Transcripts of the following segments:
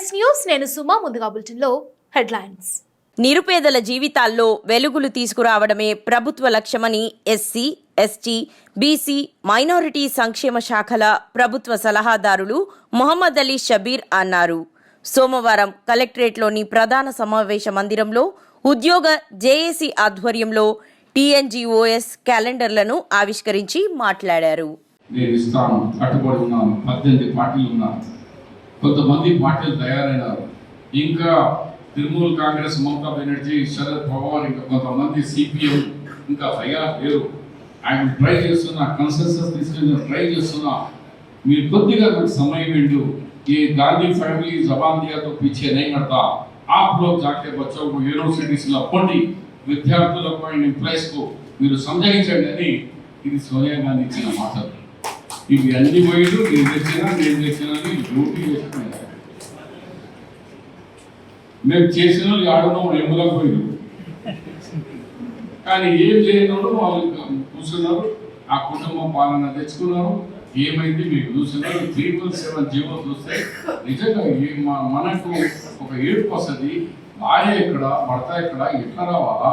Yes news నేను సుమా ముందుగా బులెటిన్లో హెడ్లైన్స్. నిరుపేదల జీవితాల్లో వెలుగులు తీసుకురావడమే ప్రభుత్వ లక్ష్యమని ఎస్సీ ఎస్టీ బీసీ మైనారిటీ సంక్షేమ శాఖల ప్రభుత్వ సలహాదారులు మొహమ్మద్ అలీ షబీర్ అన్నారు. సోమవారం కలెక్టరేట్లోని ప్రధాన సమావేశ మందిరంలో ఉద్యోగ జేఏసీ ఆధ్వర్యంలో టీఎన్జీఓఎస్ క్యాలెండర్లను ఆవిష్కరించి మాట్లాడారు. నేను ఇస్తాను కట్టుబడి ఉన్నాను. పద్దెనిమిది పార్టీలు ఉన్నారు. కొంతమంది పార్టీలు తయారైనారు ఇంకా తృణమూల్ కాంగ్రెస్ మమతా బెనర్జీ శరద్ పవార్ ఇంకా కొంతమంది సిపిఎం ఇంకా తయారు లేరు ఆయన ట్రై చేస్తున్నా కన్సెన్సస్ తీసుకుని ట్రై చేస్తున్నా మీరు కొద్దిగా నాకు समय वेंडू ये गांधी फैमिली जबान दिया तो पीछे नहीं हटता आप लोग जाके बच्चों को యూనివర్సిటీస్ లో పొండి విద్యార్థులకు అండ్ ఎంప్లాయీస్ కు మీరు సంజయించండి అని ఇది సోనియా గాంధీ ఇచ్చిన మాటలు ఇవి అన్ని పోయిడు నేను తెచ్చినా నేను తెచ్చినా అని డ్యూటీ చేస్తున్నాను మేము చేసిన వాళ్ళు ఆడడం ఎమ్ములకు పోయిలు కానీ ఏం చేయనోడు వాళ్ళు కూర్చున్నారు ఆ కుటుంబం పాలన తెచ్చుకున్నారు ఏమైంది మీకు చూస్తున్నారు త్రీ వన్ సెవెన్ జీవో చూస్తే నిజంగా మనకు ఒక ఏడుపు వస్తుంది భార్య ఎక్కడ భర్త ఇక్కడ ఎట్లా రావాలా?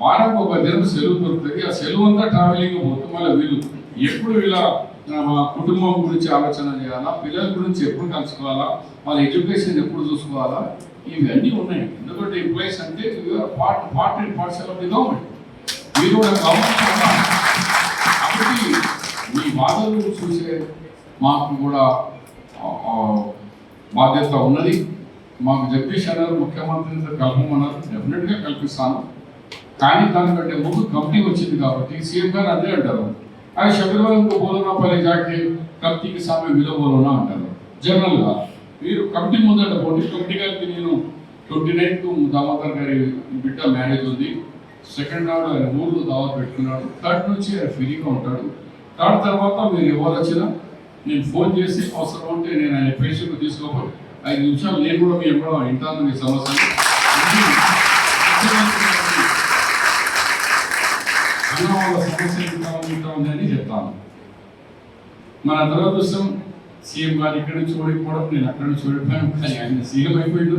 వారం ఒక దినం సెలవు దొరుకుతుంది ఆ సెలవు అంతా ట్రావెలింగ్ మొత్తం వల్ల వీళ్ళు ఎప్పుడు వీళ్ళ మా కుటుంబం గురించి ఆలోచన చేయాలా? పిల్లల గురించి ఎప్పుడు కలుసుకోవాలా? వాళ్ళ ఎడ్యుకేషన్ ఎప్పుడు చూసుకోవాలా? ఇవన్నీ ఉన్నాయి. ఎందుకంటే ఎంప్లాయీస్ అంటే part part and parcel of the government మీరు కూడా గవర్నమెంట్ కాబట్టి మీ బాధలు చూసే మాకు కూడా బాధ్యత ఉన్నది. మాకు జగదీష్ అన్నారు ముఖ్యమంత్రితో కలపమన్నారు. డెఫినెట్గా కల్పిస్తాను. కానీ దానికంటే ముందు కమిటీ వచ్చింది కాబట్టి సీఎం గారు అదే అంటారు. ఆయన శబరిమలకు బోధనా జాకి జాకే కమిటీకి సామె విలువ బోధనా అంటారు జనరల్గా మీరు కమిటీ ముందట పోటీ కమిటీ గారికి నేను ట్వంటీ నైన్త్ దామోదర్ గారి బిడ్డ మ్యారేజ్ ఉంది. సెకండ్ నాడు ఆయన మూడు దావత్ పెట్టుకున్నాడు. థర్డ్ నుంచి ఆయన ఫ్రీగా ఉంటాడు. థర్డ్ తర్వాత మీరు ఎవరు వచ్చినా నేను ఫోన్ చేసి అవసరం ఉంటే నేను ఆయన పేషెంట్ తీసుకోకపోయి ఐదు నిమిషాలు నేను కూడా మీ ఎప్పుడో వింటాను మీ సమస్య. ఇంత సమస్యలు ఇంత ఉంది చెప్తాను మన దురదృష్టం సీఎం గారు ఇక్కడి నుంచి ఓడిపోవడం నేను అక్కడి నుంచి ఓడిపోయాను. కానీ ఆయన సీఎం అయిపోయాడు.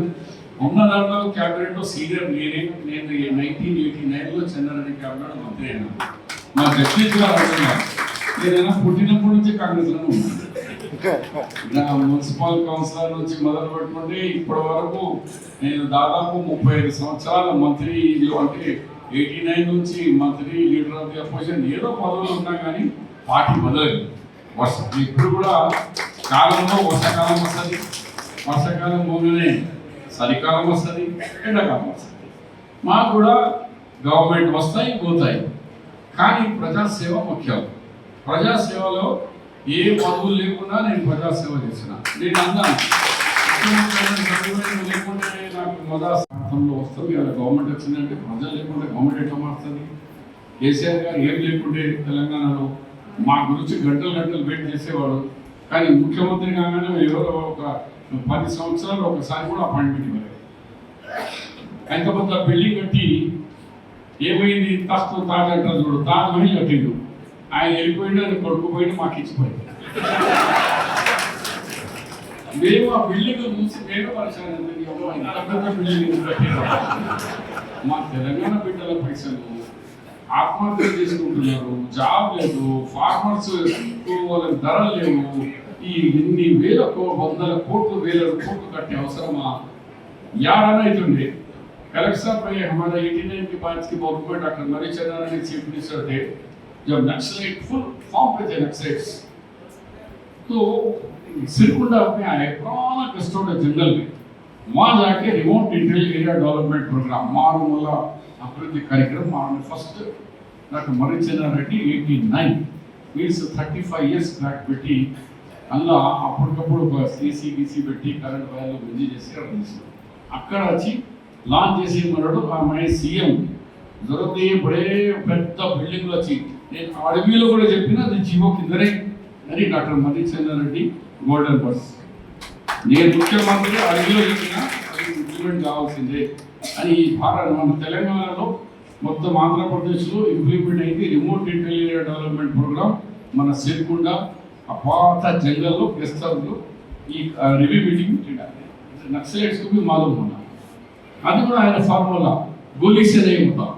ఉన్న దాంట్లో క్యాబినెట్లో సీనియర్ నేనే నేను నైన్టీన్ ఎయిటీ నైన్లో చెన్నారెడ్డి క్యాబినెట్ మంత్రి అయినా. మా జస్టిస్ గారు అడుగుతున్నారు నేనైనా పుట్టినప్పటి నుంచి కాంగ్రెస్ ఉన్నాను నా మున్సిపల్ కౌన్సిలర్ నుంచి మొదలు పెట్టుకుంటే ఇప్పటి వరకు నేను దాదాపు ముప్పై ఐదు సంవత్సరాల మంత్రి అంటే ఎయిటీ నైన్ నుంచి మంత్రి లీడర్ ఆఫ్ ది అపోజిషన్ ఏదో పదవులు ఉన్నా కానీ పార్టీ మొదలైంది. వర్ష ఇప్పుడు కూడా కాలంలో వర్షాకాలం వస్తుంది. వర్షాకాలం పోగానే చలికాలం వస్తుంది ఎండాకాలం వస్తుంది. మాకు కూడా గవర్నమెంట్ వస్తాయి పోతాయి. కానీ ప్రజాసేవ ముఖ్యం. ప్రజాసేవలో ఏ పదవులు లేకుండా నేను ప్రజాసేవ చేసిన నేను అన్నాను. నాకు వస్తుంది గవర్నమెంట్ వచ్చిందంటే ప్రజలు లేకుంటే గవర్నమెంట్ ఎట్లా మారుతుంది కేసీఆర్ గారు ఏం లేకుంటే తెలంగాణలో మా గురించి గంటలు గంటలు వెయిట్ చేసేవాడు కానీ ముఖ్యమంత్రి కాగానే ఎవరో ఒక పది సంవత్సరాలు ఒకసారి కూడా అపాయింట్మెంట్ ఇవ్వలేదు ఎంత పెద్ద బిల్డింగ్ కట్టి ఏమైంది తస్తు తాజ్ అంటారు చూడు తాజ్ మహల్ కట్టిండు ఆయన వెళ్ళిపోయిండు ఆయన కొడుకుపోయిండు మాకు ఇచ్చిపోయింది మేము ఆ బిల్డింగ్ చూసి నేను పరిచయం ఇంత పెద్ద బిల్డింగ్ కట్టిండు మా తెలంగాణ బిడ్డల పైసలు ఆత్మహత్య చేసుకుంటున్నారు జాబ్ లేదు ఫార్మర్స్ వాళ్ళకి ధరలు లేవు ఈ ఇన్ని వేల కో- వందల కోట్లు వేల కోట్లు కట్టే అవసరమా यार इतने कलेक्टर साहब में हमारा 89 के बाद की बहुत बड़ा डॉक्टर मरी चंद्रन चीफ मिनिस्टर थे जब नक्सलाइट फुल फॉर्म पे थे नक्सलाइट्स तो सिरकुंडा में आए पुराना कस्टोड जंगल में वहाँ जाके remote interior area development programme मारुमूला अभिवृद्धि कार्यक्रम मारुमूला फर्स्ट डॉक्टर मरी Chandran Reddy 89 means thirty five years back పెట్టి అందులో అప్పటికప్పుడు ఒక సీసీ గీసీ పెట్టి కరెంట్ వైర్లు మంచి చేసి అక్కడ తీసాం అక్కడ వచ్చి లాంచ్ చేసి మన్నాడు ఆమె సీఎం దొరికితే బడే పెద్ద బిల్డింగ్లు వచ్చి నేను అడవిలో కూడా చెప్పిన అది జీవో కిందనే అని డాక్టర్ మధుచంద్రారెడ్డి గోల్డెన్ బస్ నేను ముఖ్యమంత్రి అడిగిలో చెప్పిన అది ఇంప్లిమెంట్ కావాల్సిందే అని ఈ భారత మన తెలంగాణలో మొత్తం ఆంధ్రప్రదేశ్లో ఇంప్లిమెంట్ అయింది. రిమోట్ ఇంటెలిజెంట్ డెవలప్మెంట్ ప్రోగ్రామ్ మన సిరికొండ అపాత జంగల్లో ప్రస్తావంలో ఈ రివ్యూ మీటింగ్ చేయాలి నక్సలైట్స్కి మాలో ఉన్నారు అది కూడా ఆయన ఫార్ములా గోలీసేదే ఉంటాం